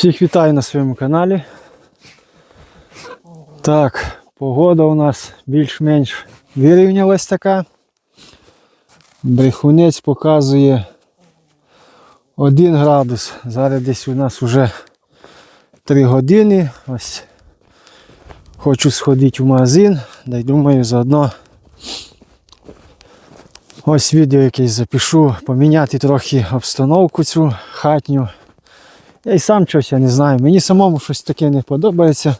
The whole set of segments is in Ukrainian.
Всіх вітаю на своєму каналі. Так, погода у нас більш-менш вирівнялась така. Брехунець показує 1 градус. Зараз десь у нас вже 3 години. Ось хочу сходити в магазин, да й думаю заодно ось відео якесь запишу, поміняти трохи обстановку цю хатню. Я і сам щось я не знаю. Мені самому щось таке не подобається.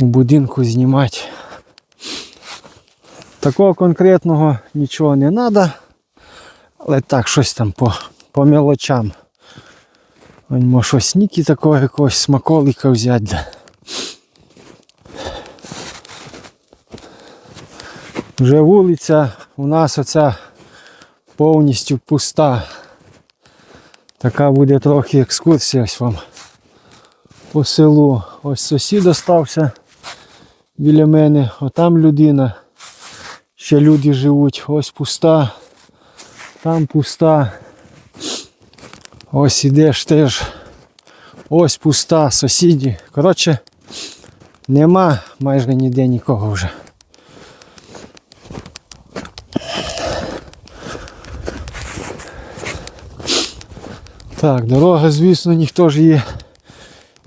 У будинку знімати. Такого конкретного нічого не треба. Але так, щось там по, по мелочам. Може щось сніки такого якогось смаколика взяти. Вже вулиця у нас оця повністю пуста. Така буде трохи екскурсія ось вам по селу. Ось сусід остався біля мене, отам людина. Ще люди живуть, ось пуста, там пуста. Ось ідеш теж. Ось пуста, сусіді. Коротше, нема майже ніде нікого вже. Так, дорога, звісно, ніхто ж її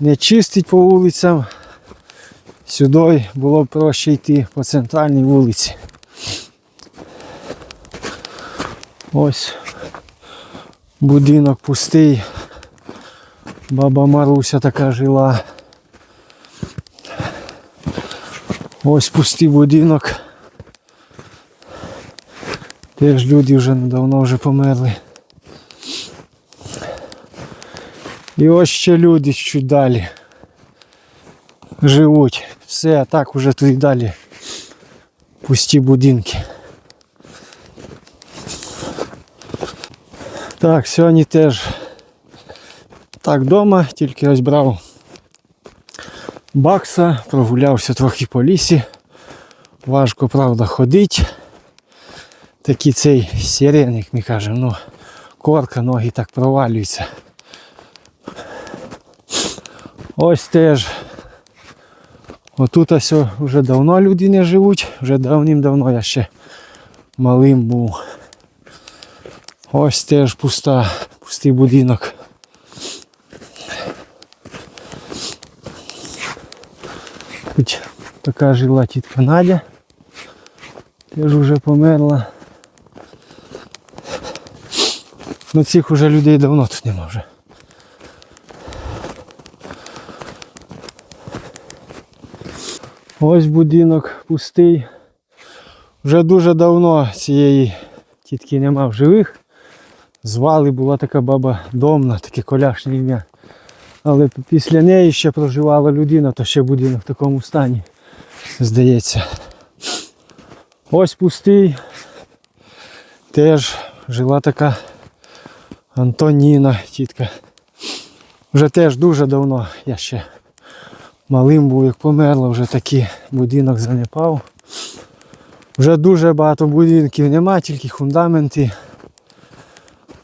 не чистить по вулицям. Сюди було б проще йти по центральній вулиці. Ось будинок пустий. Баба Маруся така жила. Ось пустий будинок. Теж люди вже давно вже померли. І ось ще люди чуть далі живуть. Все, а так уже тут і далі пусті будинки. Так, сьогодні теж так вдома, тільки ось брав бакса, прогулявся трохи по лісі. Важко, правда, ходить. Такий цей сирен, як ми кажемо, ну, корка, ноги так провалюються. Ось теж. Отут ось вже давно люди не живуть, вже давним-давно я ще малим був. Ось теж пуста, пустий будинок. Тут така жила тітка Надя. Теж вже померла. Ну цих уже людей давно тут нема вже. Ось будинок пустий. Вже дуже давно цієї тітки нема в живих. Звали була така баба домна, таке коляшне ім'я. Але після неї ще проживала людина, то ще будинок в такому стані, здається. Ось пустий. Теж жила така Антоніна, тітка. Вже теж дуже давно я ще малим був, як померла, вже такий будинок занепав. Вже дуже багато будинків нема, тільки фундаменти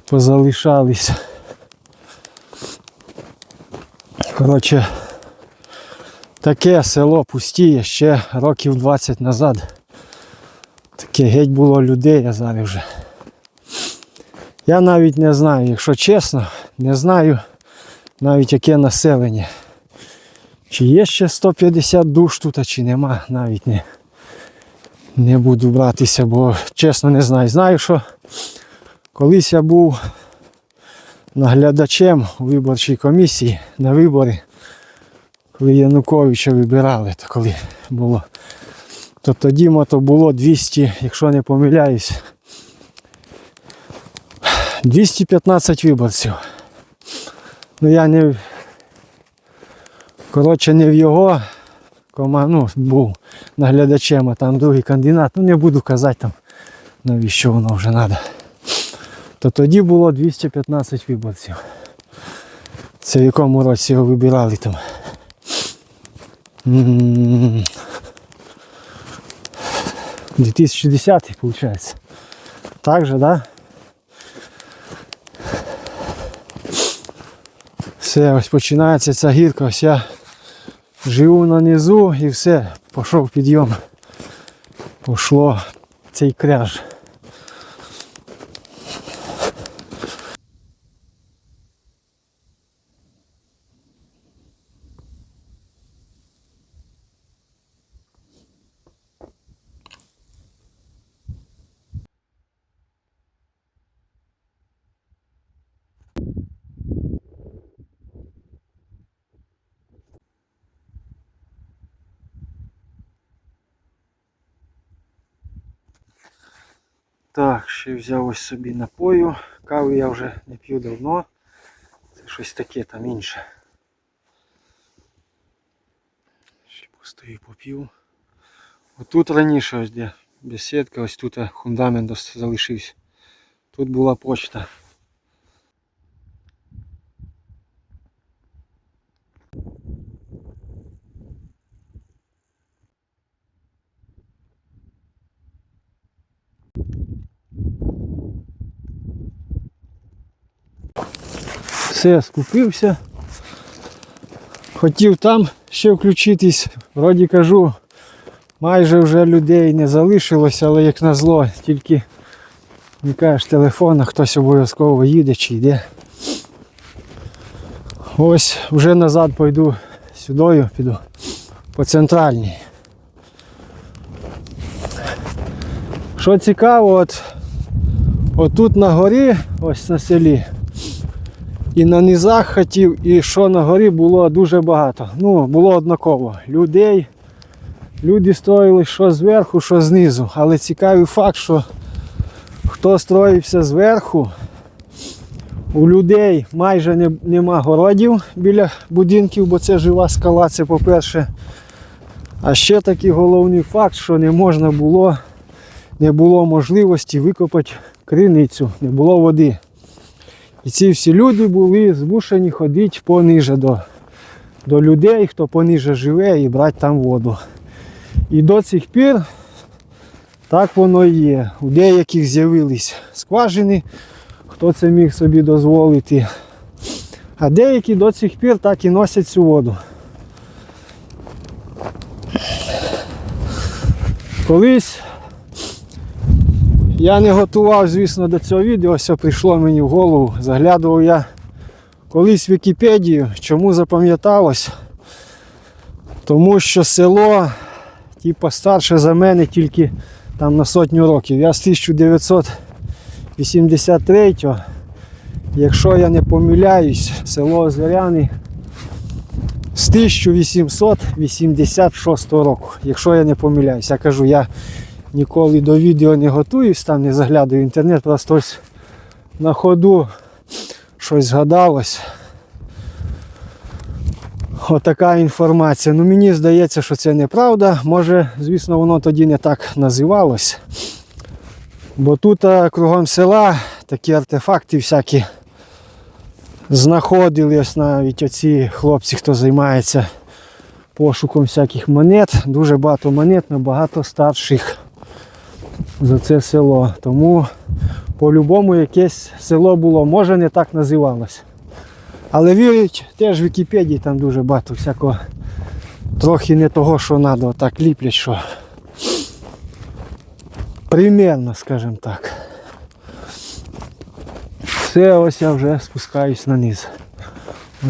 позалишались. Коротше, таке село пустіє ще років 20 назад. Таке геть було людей, а зараз вже. Я навіть не знаю, якщо чесно, не знаю навіть яке населення. Чи є ще 150 душ тут, а чи нема, навіть не, не буду братися, бо чесно не знаю. Знаю, що колись я був наглядачем у виборчій комісії на вибори, коли Януковича вибирали, то коли було. То тоді мото було 200, якщо не помиляюсь, 215 виборців. Ну я не Коротше, не в його ну, був наглядачем, а там другий кандидат. Ну не буду казати там, навіщо воно вже треба. То тоді було 215 виборців. Це в якому році його вибирали там. М, 2010 виходить. Так же, да? Все, ось починається ця гірка. Ось я живу на низу і все, пішов підйом. Пошло цей кряж. Так, ще взяв ось собі напою. Каву я вже не п'ю давно. Це щось таке там інше. Ще постою попів. Отут раніше ось де бесідка, ось тут фундамент залишився. Тут була почта. Все, скупився. Хотів там ще включитись, вроді кажу, майже вже людей не залишилось, але як назло, тільки вмикаєш телефон, а хтось обов'язково їде чи йде. Ось вже назад пойду сюдою, піду по центральній. Що цікаво, от отут на горі, ось на селі, і на низах хатів, і що на горі було дуже багато. Ну, було однаково. Людей, люди строїли що зверху, що знизу. Але цікавий факт, що хто строївся зверху, у людей майже не, нема городів біля будинків, бо це жива скала, це по-перше. А ще такий головний факт, що не можна було, не було можливості викопати криницю, не було води. І ці всі люди були змушені ходити пониже до, до людей, хто пониже живе і брати там воду. І до цих пір так воно і є. У деяких з'явились скважини, хто це міг собі дозволити. А деякі до цих пір так і носять цю воду. Колись я не готував, звісно, до цього відео, все прийшло мені в голову. Заглядував я колись в Вікіпедію. Чому запам'яталось? Тому що село, типу, старше за мене тільки там на сотню років. Я з 1983 якщо я не помиляюсь, село Озеряни з 1886 року, якщо я не помиляюсь. Я кажу, я ніколи до відео не готуюсь, там не заглядаю в інтернет, просто ось на ходу щось згадалось. Отака інформація. Ну мені здається, що це неправда. Може, звісно, воно тоді не так називалось. Бо тут а, кругом села такі артефакти всякі знаходили навіть оці хлопці, хто займається пошуком всяких монет. Дуже багато монет, набагато старших за це село. Тому по-любому якесь село було, може не так називалось. Але вірять, теж в Вікіпедії там дуже багато всякого трохи не того, що треба, отак ліплять, що примерно, скажімо так. Все, ось я вже спускаюсь на низ.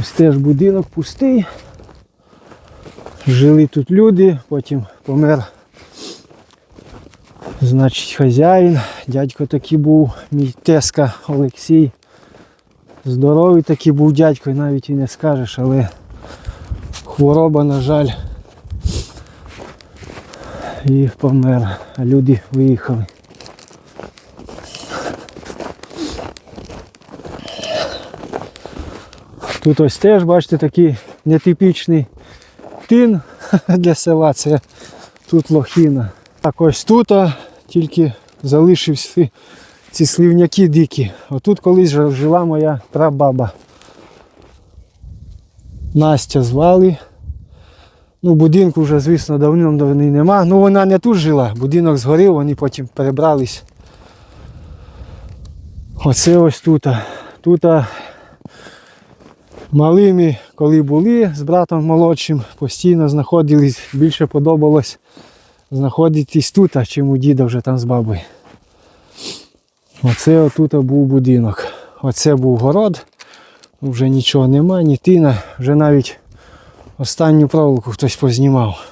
Ось теж будинок пустий. Жили тут люди, потім помер Значить, хазяїн, дядько такий був, мій теска Олексій. Здоровий такий був дядько, і навіть і не скажеш, але хвороба, на жаль, і помер, а люди виїхали. Тут ось теж, бачите, такий нетипічний тин для села, це тут лохіна. Так ось тут тільки залишився ці сливняки дикі. Отут колись жила моя прабаба. Настя звали. Ну, будинку вже, звісно, давним-давно нема. Ну вона не тут жила, будинок згорів, вони потім перебрались. Оце ось тут. Тут Малими, коли були з братом молодшим, постійно знаходились, більше подобалось знаходитись тут, а чим у діда вже там з бабою. Оце отут був будинок. Оце був город. Вже нічого нема, ні тина, вже навіть останню проволоку хтось познімав.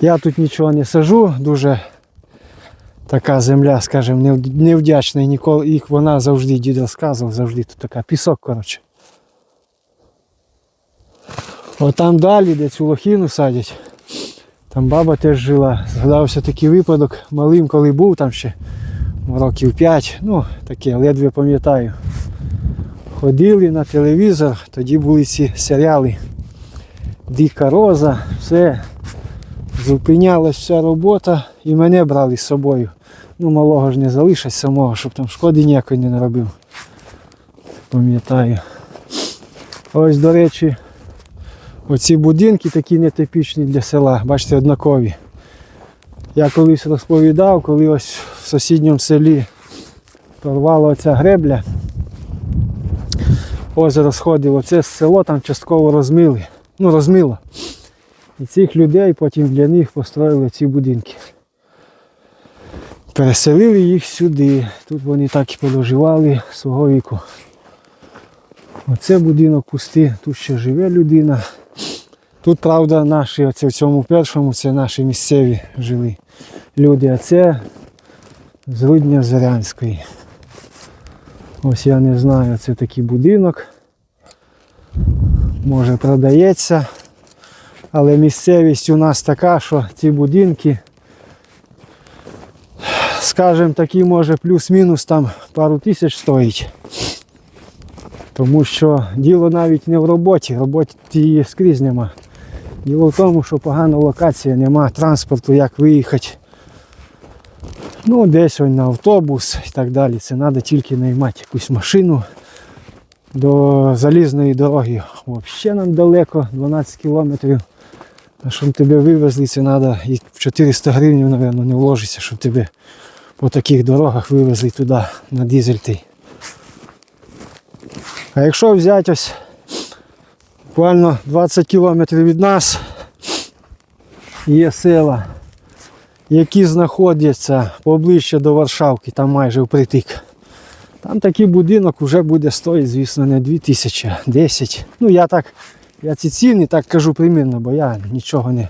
Я тут нічого не сажу, дуже така земля, скажімо, невдячна ніколи їх вона завжди дід розказував, завжди тут така пісок, коротше. Отам далі, де цю лохіну садять, там баба теж жила. Згадався такий випадок, малим, коли був там ще років 5, ну таке, ледве пам'ятаю. Ходили на телевізор, тоді були ці серіали Дика Роза, все. Зупинялась вся робота і мене брали з собою. Ну, малого ж не залишать самого, щоб там шкоди ніякої не наробив. Пам'ятаю. Ось, до речі, оці будинки такі нетипічні для села, бачите, однакові. Я колись розповідав, коли ось в сусідньому селі порвала оця гребля. Озеро сходило, це село там частково розмили. Ну, розмило. І цих людей потім для них построїли ці будинки. Переселили їх сюди. Тут вони так і подоживали свого віку. Оце будинок пустий, тут ще живе людина. Тут, правда, наші, оце в цьому першому, це наші місцеві жили люди, а це з Рудня Зорянської. Ось я не знаю, це такий будинок. Може продається. Але місцевість у нас така, що ці будинки, скажімо, такі може плюс-мінус там пару тисяч стоїть. Тому що діло навіть не в роботі, роботи її скрізь нема. Діло в тому, що погана локація, нема транспорту, як виїхати. Ну, десь ось на автобус і так далі. Це треба тільки наймати якусь машину до залізної дороги. Взагалі нам далеко, 12 кілометрів. А щоб тебе вивезли, це треба і в 400 гривень, мабуть, не вложиться, щоб тебе по таких дорогах вивезли туди на дизель-тий. А якщо взяти ось буквально 20 кілометрів від нас є села, які знаходяться поближче до Варшавки, там майже впритик. Там такий будинок вже буде стоїти, звісно, не 2000, 10. Ну я так, я ці ціни так кажу примірно, бо я нічого не,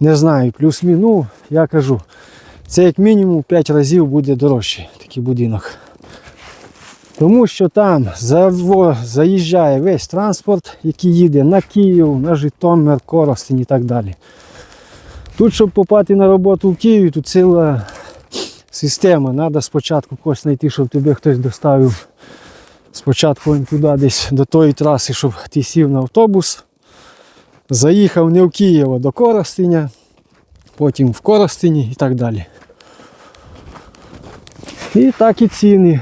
не знаю. Плюс-мінус, ну, я кажу, це як мінімум 5 разів буде дорожчий такий будинок. Тому що там заїжджає весь транспорт, який їде на Київ, на Житомир, Коростень і так далі. Тут, щоб попати на роботу в Києві, тут ціла система. Треба спочатку когось знайти, щоб тебе хтось доставив спочатку туди десь до тої траси, щоб ти сів на автобус. Заїхав не в Київ, а до Коростеня, потім в Коростені і так далі. І так і ціни.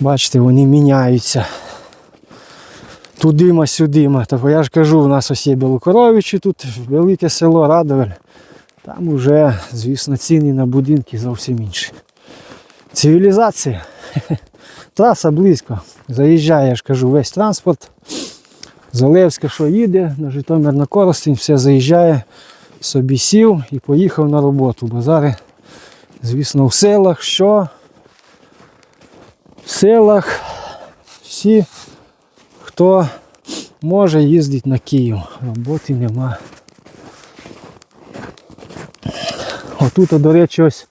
Бачите, вони міняються. Тудима сюдима. Тобто я ж кажу, у нас ось є Білокоровичі, тут велике село Радовель. Там уже, звісно, ціни на будинки зовсім інші. Цивілізація. Траса близько. Заїжджає, я ж кажу, весь транспорт. Залевська, що їде, на Житомир на Коростень, все заїжджає, собі сів і поїхав на роботу. Бо зараз, звісно, в селах що? В селах всі, хто може їздить на Київ. Роботи нема. Отут, до речі, ось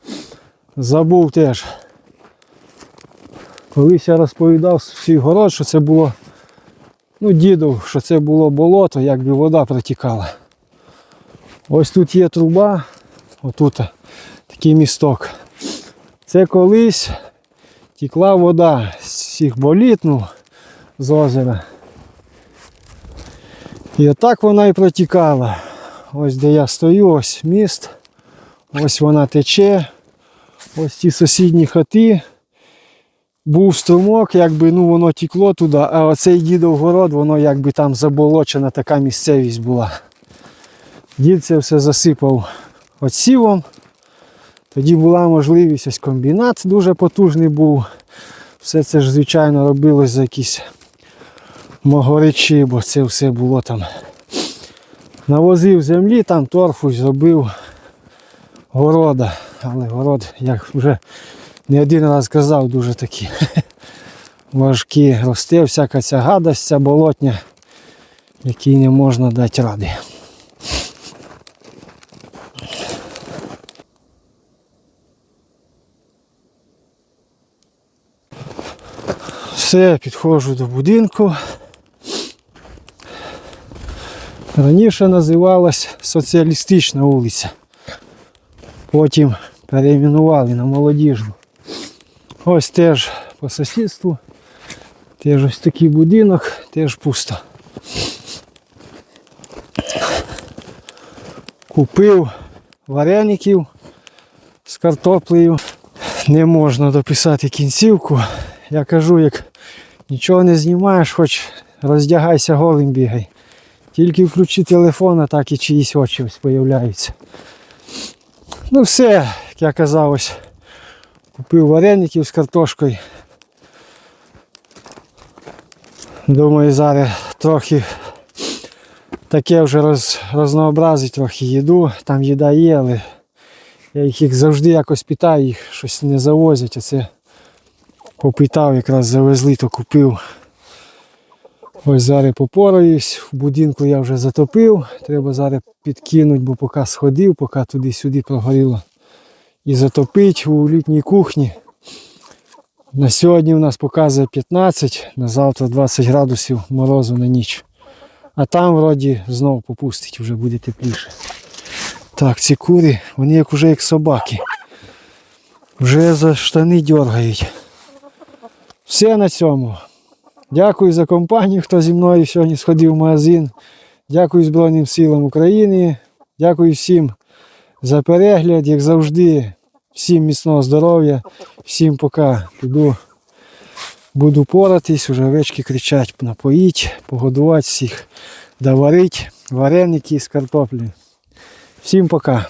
забув теж. Колись я розповідав свій город, що це було, ну, дідов, що це було болото, якби вода протікала. Ось тут є труба, отут такий місток. Це колись текла вода з всіх боліт, ну, з озера. І отак вона і протікала. Ось де я стою, ось міст. Ось вона тече. Ось ці сусідні хати. Був струмок, якби ну воно тікло туди, а оцей дідов город, воно якби там заболочена така місцевість була. Дід це все засипав отсівом. Тоді була можливість ось комбінат дуже потужний був. Все це ж, звичайно, робилось за якісь могоречі, бо це все було там. Навозив землі, там торфу зробив города. Але город, як вже не один раз казав, дуже такі важкі. Росте всяка ця гадость, ця болотня, якій не можна дати ради. Все, підходжу до будинку. Раніше називалась соціалістична вулиця. Потім перейменували на молодіжну. Ось теж по сусідству. Теж ось такий будинок, теж пусто. Купив вареників з картоплею. Не можна дописати кінцівку. Я кажу, як нічого не знімаєш, хоч роздягайся голим бігай. Тільки включи телефон, а так і чиїсь очі ось появляються. Ну все, як я казав, ось купив вареників з картошкою. Думаю, зараз трохи таке вже роз, рознообразить трохи їду. Там їда є, але я їх, завжди якось питаю, їх щось не завозять, а це попитав, якраз завезли, то купив. Ось зараз попораюсь, в будинку я вже затопив, треба зараз підкинути, бо поки сходив, поки туди-сюди прогоріло. І затопить у літній кухні. На сьогодні у нас показує 15, на завтра 20 градусів морозу на ніч. А там вроді знов попустить, вже буде тепліше. Так, ці кури, вони як уже як собаки. Вже за штани дергають. Все на цьому. Дякую за компанію, хто зі мною сьогодні сходив в магазин. Дякую Збройним силам України. Дякую всім за перегляд, як завжди. Всім міцного здоров'я, всім пока. Піду, буду поратись, уже овечки кричать, напоїть, погодувати всіх, доварити вареники з картоплі. Всім пока.